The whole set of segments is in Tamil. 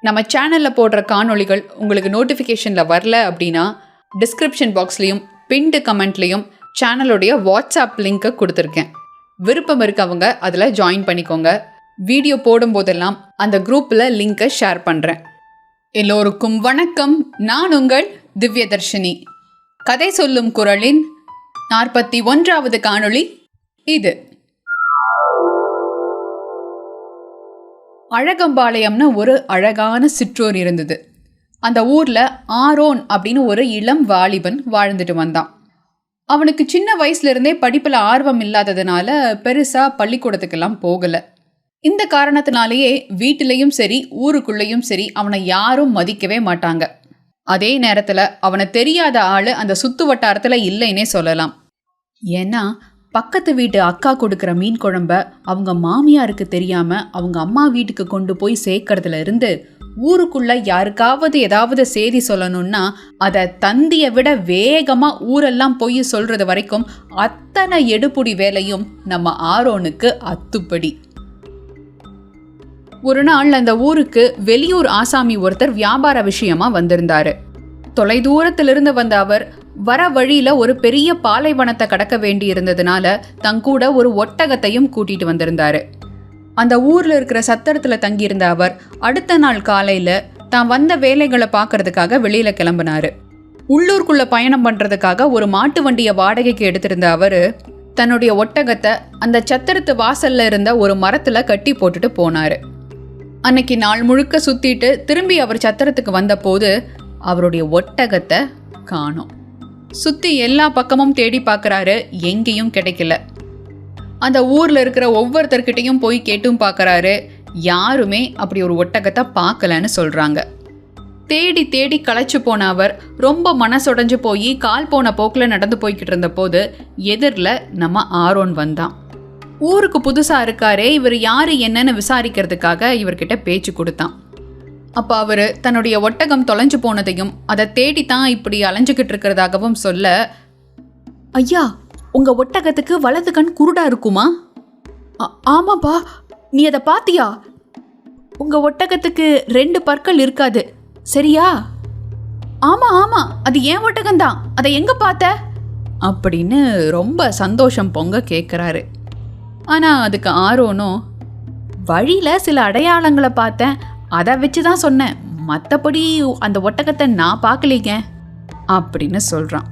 நம்ம சேனலில் போடுற காணொளிகள் உங்களுக்கு நோட்டிஃபிகேஷனில் வரல அப்படின்னா டிஸ்கிரிப்ஷன் பாக்ஸ்லேயும் பின்டு கமெண்ட்லேயும் சேனலுடைய வாட்ஸ்அப் லிங்க்கை கொடுத்துருக்கேன். விருப்பம் இருக்கவங்க அதில் ஜாயின் பண்ணிக்கோங்க. வீடியோ போடும்போதெல்லாம் அந்த குரூப்பில் லிங்க்கை ஷேர் பண்ணுறேன் எல்லோருக்கும் வணக்கம். நான் உங்கள் திவ்யதர்ஷினி. கதை சொல்லும் குரலின் நாற்பத்தி ஒன்றாவது காணொளி இது. அழகம்பாளையம்னு ஒரு அழகான சிற்றூர் இருந்தது. அந்த ஊரில் ஆரோன் அப்படின்னு ஒரு இளம் வாலிபன் வாழ்ந்துட்டு வந்தான். அவனுக்கு சின்ன வயசுலேருந்தே படிப்பில் ஆர்வம் இல்லாததுனால பெருசாக பள்ளிக்கூடத்துக்கெல்லாம் போகலை. இந்த காரணத்தினாலேயே வீட்டிலையும் சரி ஊருக்குள்ளேயும் சரி அவனை யாரும் மதிக்கவே மாட்டாங்க. அதே நேரத்தில் அவனை தெரியாத ஆள் அந்த சுத்து வட்டாரத்தில் இல்லைன்னே சொல்லலாம். ஏன்னா பக்கத்து வீட்டு அக்கா கொடுக்குற மீன் குழம்ப அவங்க மாமியாருக்கு தெரியாம அவங்க அம்மா வீட்டுக்கு கொண்டு போய் சேர்க்கறதுல இருந்து ஊருக்குள்ள யாருக்காவது ஏதாவது செய்தி சொல்லணும்னா அதை தந்தியை விட வேகமா ஊரெல்லாம் போய் சொல்றது வரைக்கும் அத்தனை எடுப்புடி வேலையும் நம்ம ஆரோனுக்கு அத்துப்படி. ஒரு நாள் அந்த ஊருக்கு வெளியூர் ஆசாமி ஒருத்தர் வியாபார விஷயமா வந்திருந்தாரு. தொலைதூரத்திலிருந்து வந்த அவர் வர வழியில ஒரு பெரிய பாலைவனத்தை கடக்க வேண்டி இருந்ததுனால தங்கூட ஒரு ஒட்டகத்தையும் கூட்டிட்டு வந்திருந்தாரு. அந்த ஊர்ல இருக்கிற சத்திரத்துல தங்கியிருந்த அவர் அடுத்த நாள் காலையில தான் வந்த வேலைகளை பார்க்கறதுக்காக வெளியில கிளம்பினாரு. உள்ளூர்க்குள்ள பயணம் பண்றதுக்காக ஒரு மாட்டு வண்டியை வாடகைக்கு எடுத்திருந்த அவரு தன்னுடைய ஒட்டகத்தை அந்த சத்திரத்து வாசல்ல இருந்த ஒரு மரத்துல கட்டி போட்டுட்டு போனாரு. அன்னைக்கு நாள் முழுக்க சுத்திட்டு திரும்பி அவர் சத்திரத்துக்கு வந்தபோது அவருடைய ஒட்டகத்தை காணோம். சுத்தி எல்லா பக்கமும் தேடி பார்க்கறாரு எங்கேயும் கிடைக்கல. அந்த ஊர்ல இருக்கிற ஒவ்வொருத்தர்கிட்டையும் போய் கேட்டும் பார்க்கறாரு யாருமே அப்படி ஒரு ஒட்டகத்தை பார்க்கலன்னு சொல்றாங்க. தேடி தேடி களைச்சு போன அவர் ரொம்ப மனசுடைஞ்சு போய் கால் போன போக்கில் நடந்து போய்கிட்டு இருந்த போது எதிரில் நம்ம ஆரோன் வந்தான். ஊருக்கு புதுசாக இருக்காரே இவர் யார் என்னன்னு விசாரிக்கிறதுக்காக இவர்கிட்ட பேச்சு கொடுத்தான். அப்போ அவர் தன்னுடைய ஒட்டகம் தொலைஞ்சு போனதையும் அதை தேடி தான் இப்படி அலைஞ்சுக்கிட்டு இருக்கிறதாகவும் சொல்ல ஐயா உங்க ஒட்டகத்துக்கு வலது கண் குருடா இருக்குமா? "ஆ- ஆமாப்பா. நீ அதை பாத்தியா? உங்க ஒட்டகத்துக்கு ரெண்டு பற்கள் இருக்காது. சரியா? ஆமா ஆமா. அது ஏன் ஒட்டகம்தான். அதை எங்க பார்த்த? அப்படின்னு ரொம்ப சந்தோஷம் பொங்க கேட்குறாரு ஆனா அதுக்கு ஆரோனும் வழியில சில அடையாளங்களை பார்த்தேன். அதை வச்சு தான் சொன்னேன். மற்றபடி அந்த ஒட்டகத்தை நான் பார்க்கலீங்க அப்படின்னு சொல்கிறான்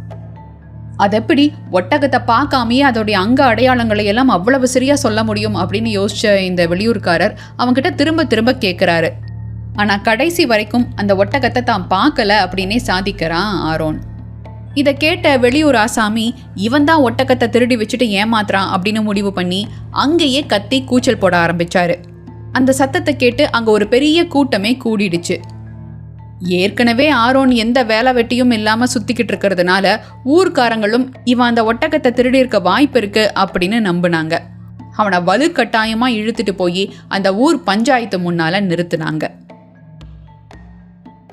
அது எப்படி? ஒட்டகத்தை பார்க்காமையே அதோடைய அங்க அடையாளங்களை எல்லாம் அவ்வளவு சரியாக சொல்ல முடியும் அப்படின்னு யோசிச்ச இந்த வெளியூர்காரர் அவங்ககிட்ட திரும்ப திரும்ப கேட்குறாரு ஆனால் கடைசி வரைக்கும் அந்த ஒட்டகத்தை தான் பார்க்கல அப்படின்னே சாதிக்கிறான் ஆரோன். இதை கேட்ட வெளியூர் ஆசாமி இவன் தான் ஒட்டகத்தை திருடி வச்சுட்டு ஏமாத்துறான் அப்படின்னு முடிவு பண்ணி அங்கேயே கத்தி கூச்சல் போட ஆரம்பிச்சாரு. அந்த சத்தத்தை கேட்டு அங்கே ஒரு பெரிய கூட்டமே கூடிடுச்சு. ஏற்கனவே ஆரோன் எந்த வேலை வெட்டியும் இல்லாமல் சுத்திக்கிட்டு இருக்கிறதுனால ஊர்க்காரங்களும் இவன் அந்த ஒட்டகத்தை திருடி இருக்க வாய்ப்பு இருக்கு அப்படின்னு நம்பினாங்க. அவனை வலுக்கட்டாயமாக இழுத்துட்டு போய் அந்த ஊர் பஞ்சாயத்து முன்னால நிறுத்தினாங்க.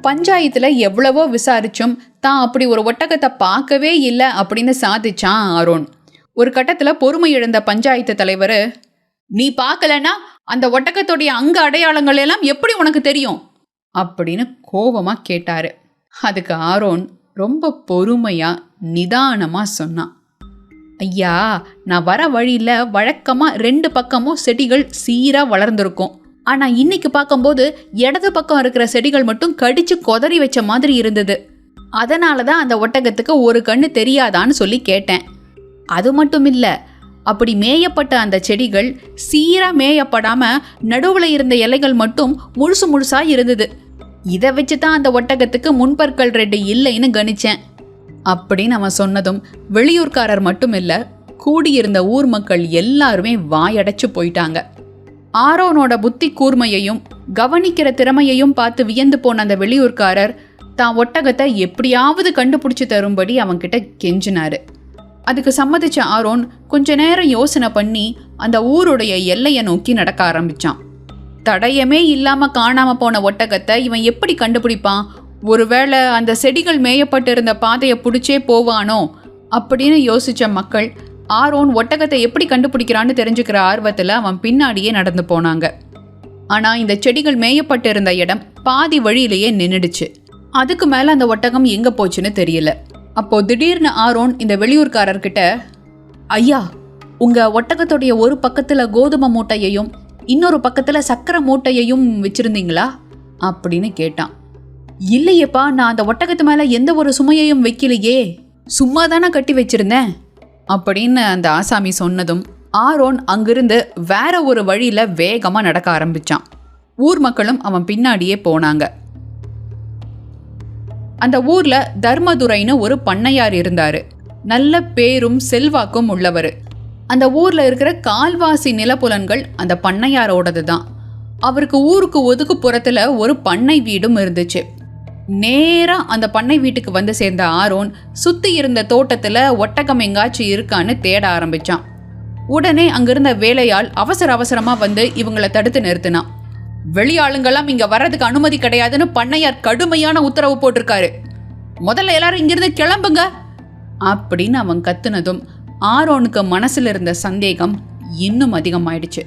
பஞ்சாயத்தில் எவ்வளவோ விசாரிச்சும் தான் அப்படி ஒரு ஒட்டகத்தை பார்க்கவே இல்லை அப்படின்னு சாதிச்சான் ஆரோன். ஒரு கட்டத்தில் பொறுமை இழந்த பஞ்சாயத்து தலைவர் நீ பார்க்கலன்னா அந்த ஒட்டகத்துடைய அங்க அடையாளங்கள் எல்லாம் எப்படி உனக்கு தெரியும்? அப்படின்னு கோபமாக கேட்டாரு. அதுக்கு ஆரோன் ரொம்ப பொறுமையா நிதானமாக சொன்னான் ஐயா நான் வர வழியில் வழக்கமாக ரெண்டு பக்கமும் செடிகள் சீராக வளர்ந்துருக்கும். ஆனால் இன்னைக்கு பார்க்கும்போது இடது பக்கம் இருக்கிற செடிகள் மட்டும் கடிச்சு கொதறி வச்ச மாதிரி இருந்தது. அதனால தான் அந்த ஒட்டகத்துக்கு ஒரு கண்ணு தெரியாதான்னு சொல்லி கேட்டேன். அது மட்டும் இல்லை அப்படி மேயப்பட்ட அந்த செடிகள் சீரா மேயப்படாம நடுவுல இருந்த இலைகள் மட்டும் முழுசு முழுசா இருந்தது. இதை வச்சு தான் அந்த ஒட்டகத்துக்கு முன்பற்கள் ரெண்டு இல்லைன்னு கணிச்சேன். அப்படின்னு அவன் சொன்னதும் வெளியூர்காரர் மட்டும் இல்ல கூடியிருந்த ஊர் மக்கள் எல்லாருமே வாயடைச்சு போயிட்டாங்க. ஆரோனோட புத்தி கூர்மையையும் கவனிக்கிற திறமையையும் பார்த்து வியந்து போன அந்த வெளியூர்காரர் தான் ஒட்டகத்தை எப்படியாவது கண்டுபிடிச்சு தரும்படி அவன்கிட்ட கெஞ்சினாரு. அதுக்கு சம்மதிச்ச ஆரோன் கொஞ்ச நேரம் யோசனை பண்ணி அந்த ஊருடைய எல்லையை நோக்கி நடக்க ஆரம்பிச்சான். தடயமே இல்லாம காணாம போன ஒட்டகத்தை இவன் எப்படி கண்டுபிடிப்பான்? ஒருவேளை அந்த செடிகள் மேயப்பட்டு இருந்த பாதையை பிடிச்சே போவானோ? அப்படின்னு யோசிச்ச மக்கள் ஆரோன் ஒட்டகத்தை எப்படி கண்டுபிடிக்கிறான்னு தெரிஞ்சுக்கிற ஆர்வத்தில் அவன் பின்னாடியே நடந்து போனாங்க. ஆனால் இந்த செடிகள் மேயப்பட்டு இருந்த இடம் பாதி வழியிலேயே நின்றுடுச்சு அதுக்கு மேலே அந்த ஒட்டகம் எங்கே போச்சுன்னு தெரியல. அப்போ திடீர்னு ஆரோன் இந்த வெளியூர்காரர்கிட்ட ஐயா உங்க ஒட்டகத்துடைய ஒரு பக்கத்துல கோதுமை மூட்டையையும் இன்னொரு பக்கத்துல சக்கரை மூட்டையையும் வச்சிருந்தீங்களா? அப்படின்னு கேட்டான். இல்லையேப்பா நான் அந்த ஒட்டகத்து மேல எந்த ஒரு சுமையையும் வைக்கலையே. சும்மா தானே கட்டி வச்சிருந்தேன். அப்படின்னு அந்த ஆசாமி சொன்னதும் ஆரோன் அங்கிருந்து வேற ஒரு வழியில வேகமா நடக்க ஆரம்பிச்சான். ஊர் மக்களும் அவன் பின்னாடியே போனாங்க. அந்த ஊர்ல தர்மதுரைன்னு ஒரு பண்ணையார் இருந்தாரு. நல்ல பேரும் செல்வாக்கும் உள்ளவர். அந்த ஊர்ல இருக்கிற கால்வாசி நிலப்புலன்கள் அந்த பண்ணையாரோடது தான் அவருக்கு ஊருக்கு ஒதுக்குப்புறத்துல ஒரு பண்ணை வீடும் இருந்துச்சு. நேரா அந்த பண்ணை வீட்டுக்கு வந்து சேர்ந்த ஆரோன் சுத்தி இருந்த தோட்டத்துல ஒட்டகம் எங்காச்சும் இருக்கான்னு தேட ஆரம்பிச்சான். உடனே அங்கிருந்த வேலையால் அவசர அவசரமா வந்து இவங்களை தடுத்து நிறுத்தினான். வெளியாளுங்கெல்லாம் இங்க வர்றதுக்கு அனுமதி கிடையாதுன்னு பண்ணையார் கடுமையான உத்தரவு போட்டிருக்காரு. முதல்ல எல்லாரும் இங்கிருந்து கிளம்புங்க. அப்படின்னு அவன் கத்துனதும் ஆரோனுக்கு மனசுல இருந்த சந்தேகம் இன்னும் அதிகமாயிடுச்சு.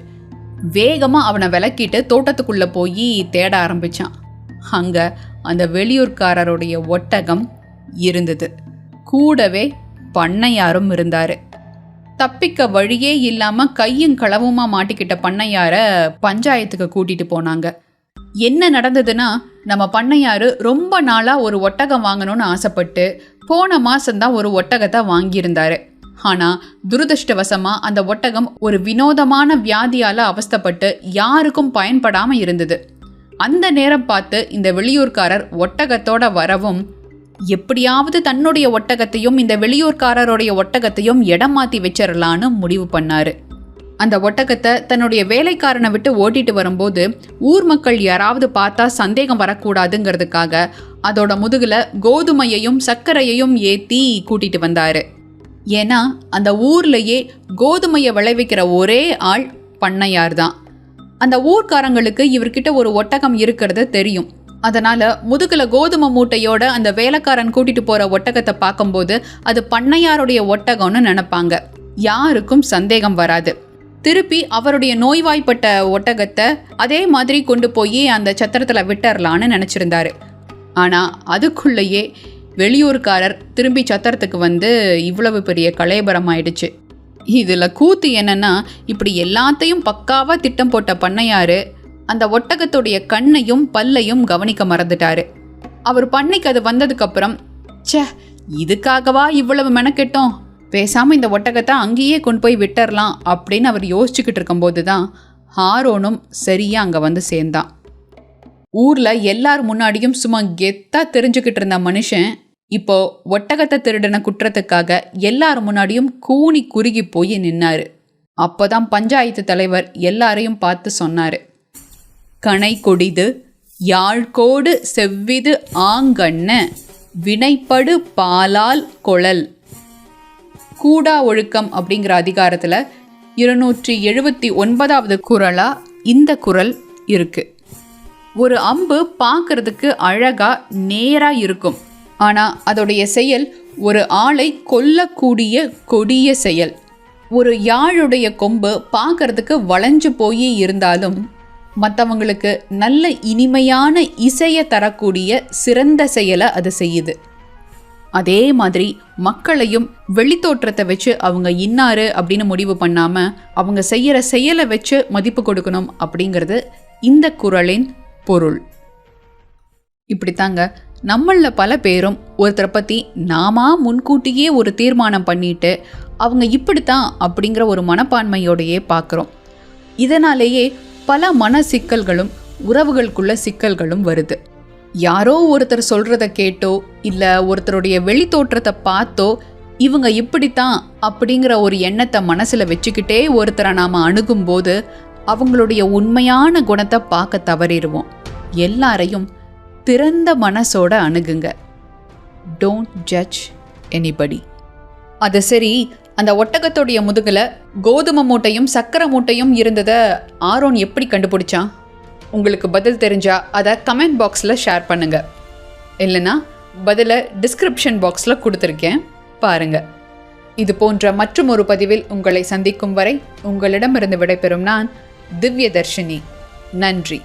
வேகமா அவனை விளக்கிட்டு தோட்டத்துக்குள்ள போய் தேட ஆரம்பிச்சான். அங்க அந்த வெளியூர்காரருடைய ஒட்டகம் இருந்தது. கூடவே பண்ணையாரும் இருந்தாரு. தப்பிக்க வழியே இல்லாமல் கையும் களவுமா மாட்டிக்கிட்ட பண்ணையார பஞ்சாயத்துக்கு கூட்டிட்டு போனாங்க. என்ன நடந்ததுன்னா நம்ம பண்ணையாரு ரொம்ப நாளாக ஒரு ஒட்டகம் வாங்கணும்னு ஆசைப்பட்டு போன மாசம்தான் ஒரு ஒட்டகத்தை வாங்கியிருந்தாரு. ஆனால் துரதிருஷ்டவசமாக அந்த ஒட்டகம் ஒரு வினோதமான வியாதியால் அவஸ்தப்பட்டு யாருக்கும் பயன்படாமல் இருந்தது. அந்த நேரம் பார்த்து இந்த வெளியூர்காரர் ஒட்டகத்தோட வரவும் எப்படியாவது தன்னுடைய ஒட்டகத்தையும் இந்த வெளியூர்காரருடைய ஒட்டகத்தையும் இடம் மாற்றி வச்சிடலான்னு முடிவு பண்ணாரு. அந்த ஒட்டகத்தை தன்னுடைய வேலைக்காரனை விட்டு ஓட்டிட்டு வரும்போது ஊர் மக்கள் யாராவது பார்த்தா சந்தேகம் வரக்கூடாதுங்கிறதுக்காக அதோட முதுகில் கோதுமையையும் சர்க்கரையையும் ஏற்றி கூட்டிட்டு வந்தார். ஏன்னா அந்த ஊர்லேயே கோதுமையை விளைவிக்கிற ஒரே ஆள் பண்ணையார் தான் அந்த ஊர்க்காரங்களுக்கு இவர்கிட்ட ஒரு ஒட்டகம் இருக்கிறது தெரியும். அதனால முதுகுல கோதுமை மூட்டையோட அந்த வேலைக்காரன் கூட்டிட்டு போற ஒட்டகத்தை பார்க்கும்போது அது பண்ணையாருடைய ஒட்டகம்னு நினைப்பாங்க. யாருக்கும் சந்தேகம் வராது. திருப்பி அவருடைய நோய்வாய்ப்பட்ட ஒட்டகத்தை அதே மாதிரி கொண்டு போய் அந்த சத்திரத்துல விட்டுறலான்னு நினைச்சிருந்தாரு. ஆனா அதுக்குள்ளேயே வெளியூர்காரர் திரும்பி சத்திரத்துக்கு வந்து இவ்வளவு பெரிய கலையபரம் ஆயிடுச்சு இதில் கூத்து என்னன்னா இப்படி எல்லாத்தையும் பக்காவாக திட்டம் போட்ட பண்ணையாரு அந்த ஒட்டகத்துடைய கண்ணையும் பல்லையும் கவனிக்க மறந்துட்டாரு. அவர் பண்ணைக்கு அது வந்ததுக்கப்புறம் ச்சே இதுக்காகவா இவ்வளவு மெனக்கெட்டோம்? பேசாமல் இந்த ஒட்டகத்தை அங்கேயே கொண்டு போய் விட்டுறலாம் அப்படின்னு அவர் யோசிச்சுக்கிட்டு இருக்கும்போது தான் ஹாரோனும் சரியாக அங்கே வந்து சேர்ந்தான். ஊரில் எல்லார் முன்னாடியும் சும்மா கெத்தாக தெரிஞ்சுக்கிட்டு இருந்த மனுஷன் இப்போ ஒட்டகத்தை திருடின குற்றத்துக்காக எல்லார் முன்னாடியும் கூனி குறுகி போய் நின்னாரு. அப்போதான் பஞ்சாயத்து தலைவர் எல்லாரையும் பார்த்து சொன்னார். கனை கொடிது யாழ்கோடு செவ்விது ஆங்கண்ண வினைப்படு பாலால் கொழல். கூடா ஒழுக்கம் அப்படிங்கிற அதிகாரத்தில் இருநூற்றி எழுபத்தி ஒன்பதாவது குரலாக இந்த குரல் இருக்கு. ஒரு அம்பு பார்க்கறதுக்கு அழகாக நேராக இருக்கும். ஆனால் அதோடைய செயல் ஒரு ஆளை கொல்லக்கூடிய கொடிய செயல். ஒரு யாழுடைய கொம்பு பார்க்கறதுக்கு வளைஞ்சு போய் இருந்தாலும் மற்றவங்களுக்கு நல்ல இனிமையான இசையை தரக்கூடிய சிறந்த செயலை அது செய்யுது. அதே மாதிரி மக்களையும் வெளித்தோற்றத்தை வச்சு அவங்க இன்னாரு அப்படின்னு முடிவு பண்ணாமல் அவங்க செய்கிற செயலை வச்சு மதிப்பு கொடுக்கணும் அப்படிங்கிறது இந்த குரலின் பொருள். இப்படித்தாங்க நம்மளில் பல பேரும் ஒருத்தரை பற்றி நாம முன்கூட்டியே ஒரு தீர்மானம் பண்ணிட்டு அவங்க இப்படித்தான் அப்படிங்கிற ஒரு மனப்பான்மையோடையே பார்க்குறோம் இதனாலேயே பல மன சிக்கல்களும் உறவுகளுக்குள்ள சிக்கல்களும் வருது. யாரோ ஒருத்தர் சொல்றத கேட்டோ இல்லை ஒருத்தருடைய வெளித்தோற்றத்தை பார்த்தோ இவங்க இப்படித்தான் அப்படிங்கிற ஒரு எண்ணத்தை மனசில் வச்சுக்கிட்டே ஒருத்தரை நாம் அணுகும்போது அவங்களுடைய உண்மையான குணத்தை பார்க்க தவறிடுவோம். எல்லாரையும் திறந்த மனசோட அணுகுங்க. டோன்ட் ஜட்ஜ் எனிபடி அது சரி அந்த ஒட்டகத்துடைய முதுகில் கோதுமை மூட்டையும் சக்கரை மூட்டையும் இருந்ததை ஆரோன் எப்படி கண்டுபிடிச்சான்? உங்களுக்கு பதில் தெரிஞ்சா அதை கமெண்ட் பாக்ஸில் ஷேர் பண்ணுங்கள் இல்லைன்னா பதிலை டிஸ்கிரிப்ஷன் பாக்ஸில் கொடுத்துருக்கேன். பாருங்கள் இது போன்ற மற்றும் ஒரு பதிவில் உங்களை சந்திக்கும் வரை உங்களிடமிருந்து விடைபெறும் நான் திவ்ய தர்ஷினி நன்றி.